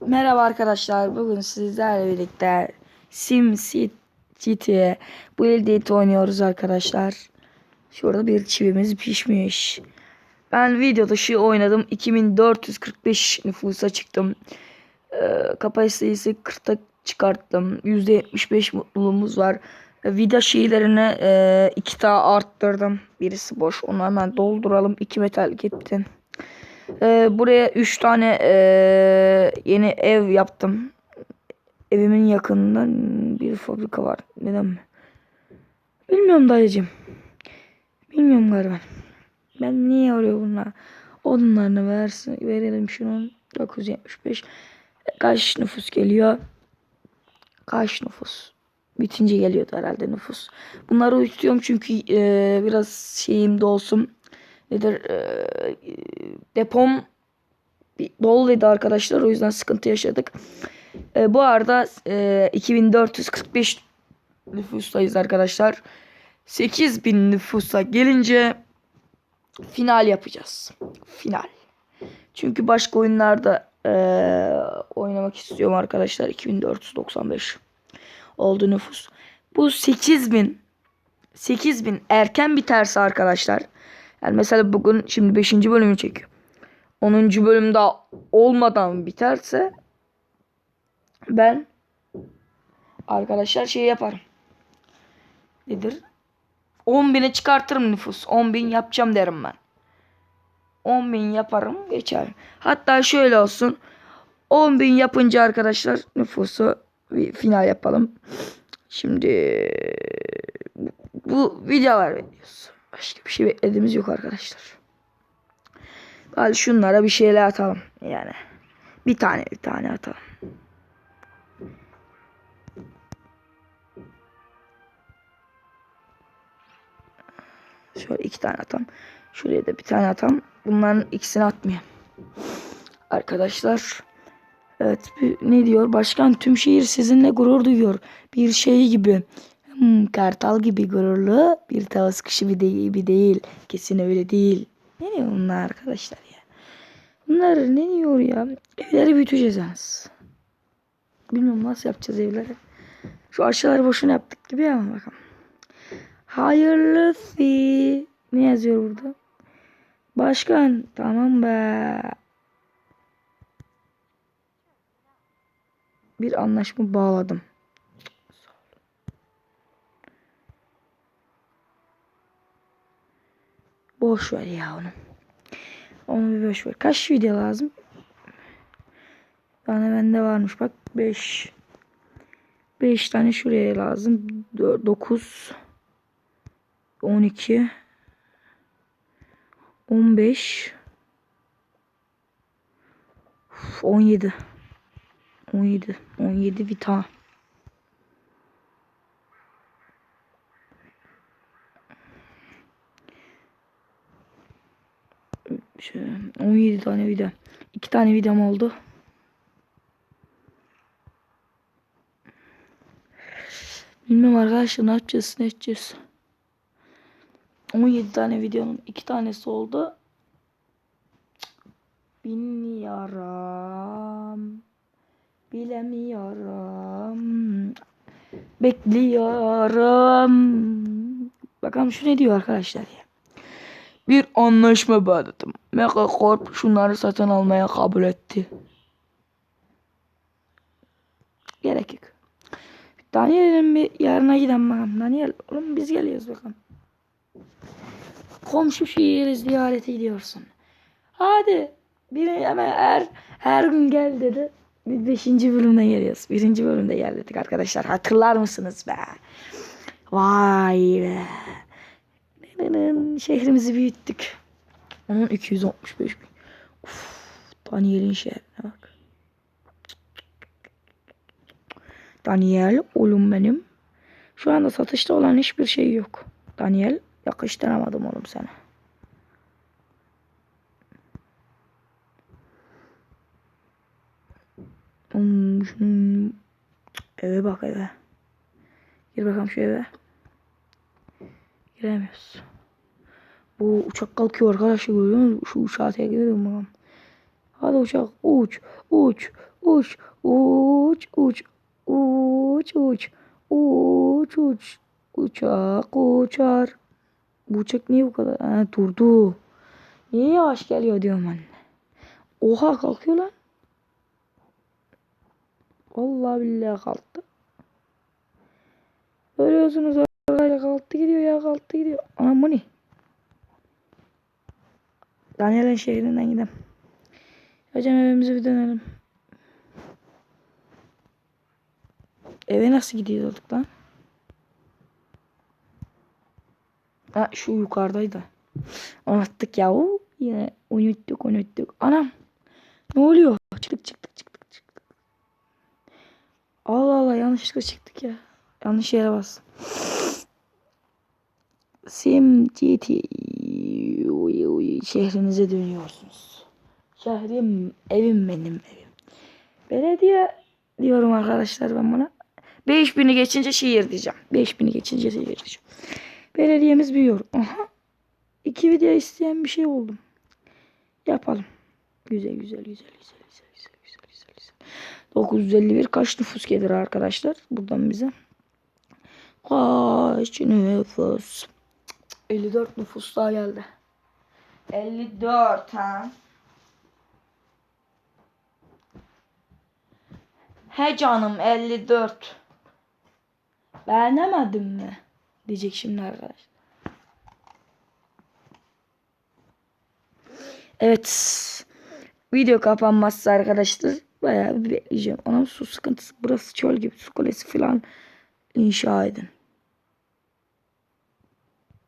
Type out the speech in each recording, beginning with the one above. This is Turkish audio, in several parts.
Merhaba arkadaşlar. Bugün sizlerle birlikte Sim City bu elde oynuyoruz arkadaşlar. Şurada bir çivimiz pişmiş. Ben video dışı oynadım. 2445 nüfusa çıktım. Ee, kapasitesi 40'a çıkarttım. %75 mutluluğumuz var. Ee, Vida şeylerini e, iki daha arttırdım. Birisi boş. Onu hemen dolduralım. 2 metal gitti. Ee, buraya 3 tane e, yeni ev yaptım. Evimin yakınında bir fabrika var. Neden mi? Bilmiyorum dayıcım. Bilmiyorum galiba. Ben niye arıyor bunlar? Odunlarını versin, verelim şunun. 975. Kaç nüfus geliyor? Kaç nüfus? Bitince geliyordu herhalde nüfus. Bunları uçuyorum çünkü e, biraz şeyim de olsun nedir e, depom doluydu arkadaşlar o yüzden sıkıntı yaşadık. E, bu arada e, 2445 nüfustayız arkadaşlar. 8000 nüfusa gelince final yapacağız. Final. Çünkü başka oyunlarda e, oynamak istiyorum arkadaşlar. 2495 oldu nüfus. Bu 8000 8000 erken biterse arkadaşlar yani mesela bugün şimdi 5. bölümü çekiyor. 10. bölüm daha olmadan biterse ben arkadaşlar şey yaparım. Nedir? 10 bine çıkartırım nüfus. 10 bin yapacağım derim ben. 10 bin yaparım geçer. Hatta şöyle olsun. 10 bin yapınca arkadaşlar nüfusu bir final yapalım. Şimdi bu videolar veriyoruz. Başka bir şey beklediğimiz yok arkadaşlar. Hadi şunlara bir şeyler atalım. Yani bir tane bir tane atalım. Şöyle iki tane atalım. Şuraya da bir tane atalım. Bunların ikisini atmayayım. Arkadaşlar. Evet ne diyor? Başkan tüm şehir sizinle gurur duyuyor. Bir şey gibi. Hmm, kartal gibi gururlu bir tavus kuşu bir değil, bir değil. Kesin öyle değil. Ne diyor bunlar arkadaşlar ya? Bunlar ne diyor ya? Evleri büyüteceğiz yalnız. Bilmiyorum nasıl yapacağız evleri. Şu aşağıları boşuna yaptık gibi ama bakalım. Hayırlısı. Ne yazıyor burada? Başkan tamam be. Bir anlaşma bağladım. Boş ver ya onu. Onu bir boş ver. Kaç video lazım? Tane bende varmış bak 5 5 tane şuraya lazım. 9 12 15 17 17 17 vita. Şöyle 17 tane video. 2 tane videom oldu. Bilmiyorum arkadaşlar ne yapacağız ne edeceğiz. 17 tane videonun 2 tanesi oldu. Bilmiyorum. Bilemiyorum. Bekliyorum. Bakalım şu ne diyor arkadaşlar ya. Bir anlaşma bağladım. Megacorp şunları satın almaya kabul etti. Gerek yok. Daniel'in bir yarına gidelim bakalım. Daniel oğlum biz geliyoruz bakalım. Komşu şehri ziyarete gidiyorsun. Hadi. Bir hemen her her gün gel dedi. Biz beşinci bölümde geliyoruz. Birinci bölümde gel dedik arkadaşlar. Hatırlar mısınız be? Vay be. Şehrimizi büyüttük. Onun 265 bin. Uf, Daniel'in şehrine bak. Daniel oğlum benim. Şu anda satışta olan hiçbir şey yok. Daniel yakıştıramadım oğlum sana. Şunun eve bak eve. Gir bakalım şu eve. Giremiyoruz. Bu uçak kalkıyor arkadaşlar görüyor musunuz? Şu uçağa tek gidelim bakalım. Hadi uçak uç uç uç uç uç uç uç uç uç uçak uçar. Bu uçak niye bu kadar? Ha, durdu. Niye yavaş geliyor diyorum anne. Oha kalkıyor lan. Vallahi billahi kalktı. Görüyorsunuz arkadaşlar kalktı gidiyor ya kalktı gidiyor. Anam bu ne? Daniel'in şehrinden gidelim. Hocam evimize bir dönelim. Eve nasıl gidiyorduk lan? Ha şu yukarıdaydı. Unuttuk ya. Yine unuttuk unuttuk. Anam. Ne oluyor? Çıktık çıktık çıktık çıktık. Allah Allah yanlışlıkla çıktık ya. Yanlış yere bastım. Sim GT uy, uy, şehrinize dönüyorsunuz. Şehrim evim benim evim. Belediye diyorum arkadaşlar ben buna. 5000'i geçince şehir diyeceğim. 5000'i geçince şehir diyeceğim. Belediyemiz büyüyor. Aha. İki video isteyen bir şey oldum. Yapalım. Güzel güzel güzel güzel güzel güzel güzel güzel. güzel. 951 kaç nüfus gelir arkadaşlar buradan bize? Kaç nüfus? 54 nüfus daha geldi. 54 ha. He canım 54. Beğenemedin mi? Diyecek şimdi arkadaşlar. Evet. Video kapanmazsa arkadaşlar bayağı bir bekleyeceğim. Anam su sıkıntısı. Burası çöl gibi su kulesi falan inşa edin.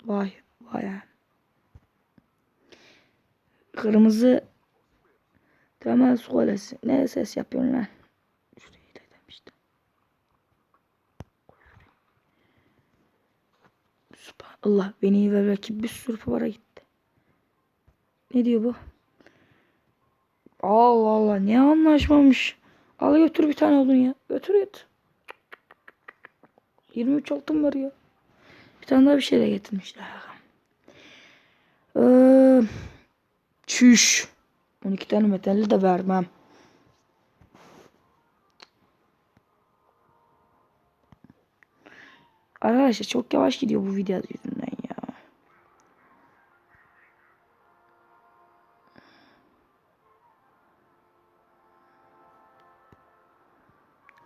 Vay vay. Kırmızı temel su kulesi. Ne ses yapıyorsun lan? Şuraya da demiştim. Allah beni ve belki bir sürü para gitti. Ne diyor bu? Allah Allah ne anlaşmamış. Al götür bir tane odun ya. Götür et. 23 altın var ya. Tane daha bir şey de getirmişler. Ee, çüş. 12 tane metalli de vermem. Arkadaşlar çok yavaş gidiyor bu video yüzünden ya.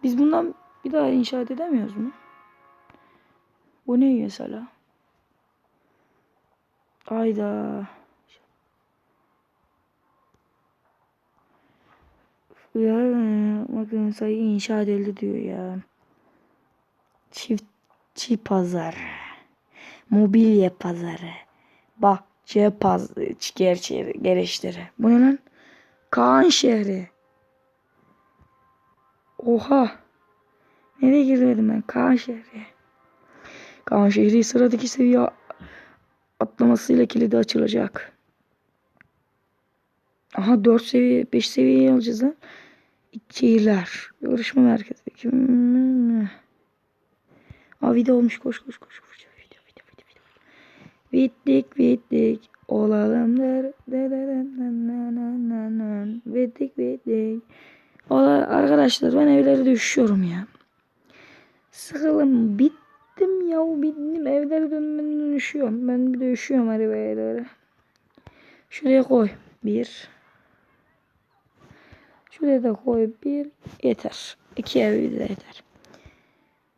Biz bundan bir daha inşaat edemiyoruz mu? Bu ne mesela? Ayda. Ya bakın sayı inşa edildi diyor ya. Çiftçi pazar. Mobilya pazarı. Bahçe paz gerçeği geliştiri. Bu ne lan? Kaan şehri. Oha. Nereye girdim ben? Kaan şehri. Kaan şehri sıradaki seviye atlamasıyla kilidi açılacak. Aha 4 seviye 5 seviye alacağız lan. Şehirler. Yarışma merkezi. Kim? Aa video olmuş. Koş koş koş. koş. Video video video video. Bittik bittik. Olalım der. Bittik bittik. Ola, arkadaşlar ben evlere düşüyorum ya. Sıkılım bittim ya bittim evlere dönmeden düşüyorum. Ben bir de üşüyorum evlere. Şuraya koy. Bir. Şuraya da koy bir. Yeter. İki ev de yeter.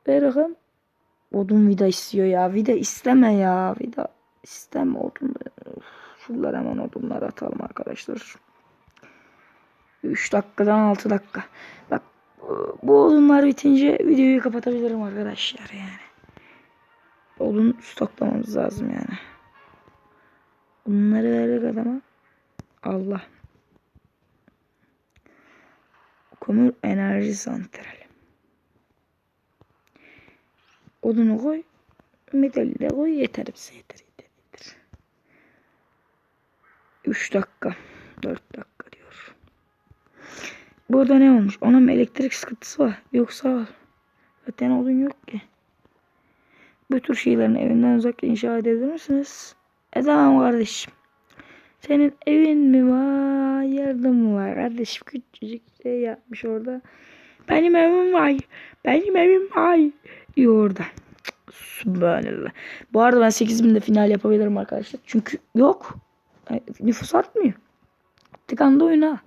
Bakın. Odun vida istiyor ya. Vida isteme ya. Vida isteme odun. Şuralara hemen odunlar atalım arkadaşlar. 3 dakikadan 6 dakika. Bak bu odunlar bitince videoyu kapatabilirim arkadaşlar yani. Odun stoklamamız lazım yani. Bunları verdik adama. Allah. Kömür enerji santrali. Odunu koy. Metali de koy. Yeter bize yeter yeter yeter. 3 dakika. 4 dakika diyor. Burada ne olmuş? Onun elektrik sıkıntısı var. Yoksa zaten odun yok ki. Bu tür şeylerin evinden uzak inşa edebilir misiniz? Edemem kardeşim. Senin evin mi var? Yerdin mi var? Kardeşim küçücük şey yapmış orada. Benim evim var. Benim evim var. Diyor orada. Subhanallah. Bu arada ben 8000'de final yapabilirim arkadaşlar. Çünkü yok. Nüfus artmıyor. Tıkandı oyuna.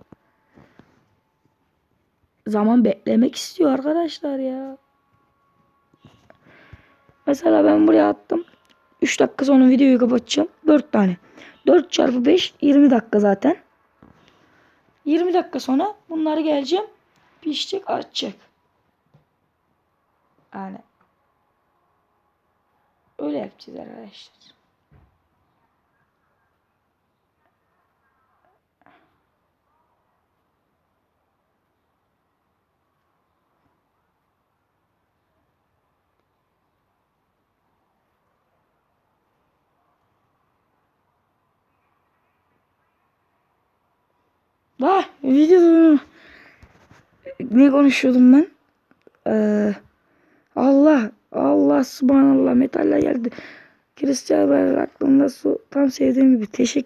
Zaman beklemek istiyor arkadaşlar ya. Mesela ben buraya attım. 3 dakika sonra videoyu kapatacağım. 4 tane. 4 çarpı 5 20 dakika zaten. 20 dakika sonra bunları geleceğim. Pişecek açacak. Yani öyle yapacağız arkadaşlar. Vah video ne konuşuyordum ben? Ee, Allah Allah subhanallah metaller geldi. Cristiano aklımda su tam sevdiğim gibi teşekkür